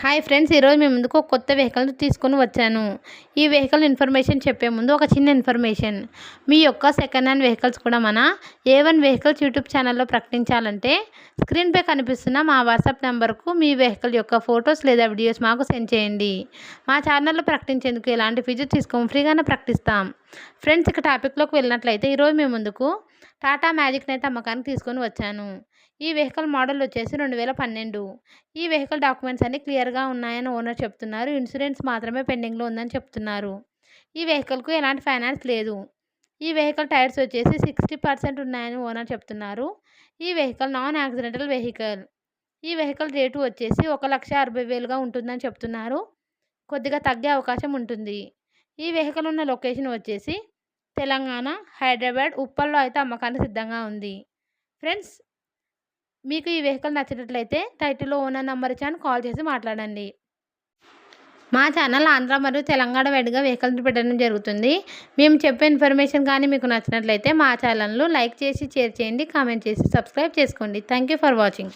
Hi friends ఈరోజు మేము ముందుకు ఒక కొత్త వెహికల్ తీసుకొని వచ్చాను. ఈ వెహికల్ ఇన్ఫర్మేషన్ చెప్పే ముందు ఒక చిన్న ఇన్ఫర్మేషన్. మీ యొక్క సెకండ్ హ్యాండ్ వెహికల్స్ కూడా మన ఏ వన్ వెహికల్స్ యూట్యూబ్ ఛానల్లో ప్రకటించాలంటే స్క్రీన్పై కనిపిస్తున్న మా వాట్సాప్ నెంబర్కు మీ వెహికల్ యొక్క ఫొటోస్ లేదా వీడియోస్ మాకు సెండ్ చేయండి. మా ఛానల్లో ప్రకటించేందుకు ఎలాంటి ఫీజు తీసుకోము ఫ్రీగానే ప్రకటిస్తాం. ఫ్రెండ్స్ ఇక టాపిక్లోకి వెళ్ళినట్లయితే ఈరోజు మేము ముందుకు టాటా మ్యాజిక్ని అయితే అమ్మకానికి తీసుకొని వచ్చాను. ఈ వెహికల్ మోడల్ వచ్చేసి రెండు వేల పన్నెండు. ఈ వెహికల్ డాక్యుమెంట్స్ అన్నీ క్లియర్గా ఉన్నాయని ఓనర్ చెప్తున్నారు. ఇన్సూరెన్స్ మాత్రమే పెండింగ్లో ఉందని చెప్తున్నారు. ఈ వెహికల్కు ఎలాంటి ఫైనాన్స్ లేదు. ఈ వెహికల్ టైర్స్ వచ్చేసి సిక్స్టీ పర్సెంట్ ఉన్నాయని ఓనర్ చెప్తున్నారు. ఈ వెహికల్ నాన్ యాక్సిడెంటల్ వెహికల్. ఈ వెహికల్ రేటు వచ్చేసి ఒక లక్ష అరవై వేలుగా ఉంటుందని చెప్తున్నారు. కొద్దిగా తగ్గే అవకాశం ఉంటుంది. ఈ వెహికల్ ఉన్న లొకేషన్ వచ్చేసి తెలంగాణ హైదరాబాద్ ఉప్పల్లో అయితే అమ్మకానికి సిద్ధంగా ఉంది. ఫ్రెండ్స్ మీకు ఈ వెహికల్ నచ్చినట్లయితే టైటిల్లో ఓనర్ నెంబర్ ఇచ్చాను కాల్ చేసి మాట్లాడండి. మా ఛానల్ ఆంధ్ర మరియు తెలంగాణ వైడ్గా వెహికల్స్ పెట్టడం జరుగుతుంది. మేము చెప్పే ఇన్ఫర్మేషన్ కానీ మీకు నచ్చినట్లయితే మా ఛానల్ను లైక్ చేసి షేర్ చేయండి కామెంట్ చేసి సబ్స్క్రైబ్ చేసుకోండి. Thank you for watching.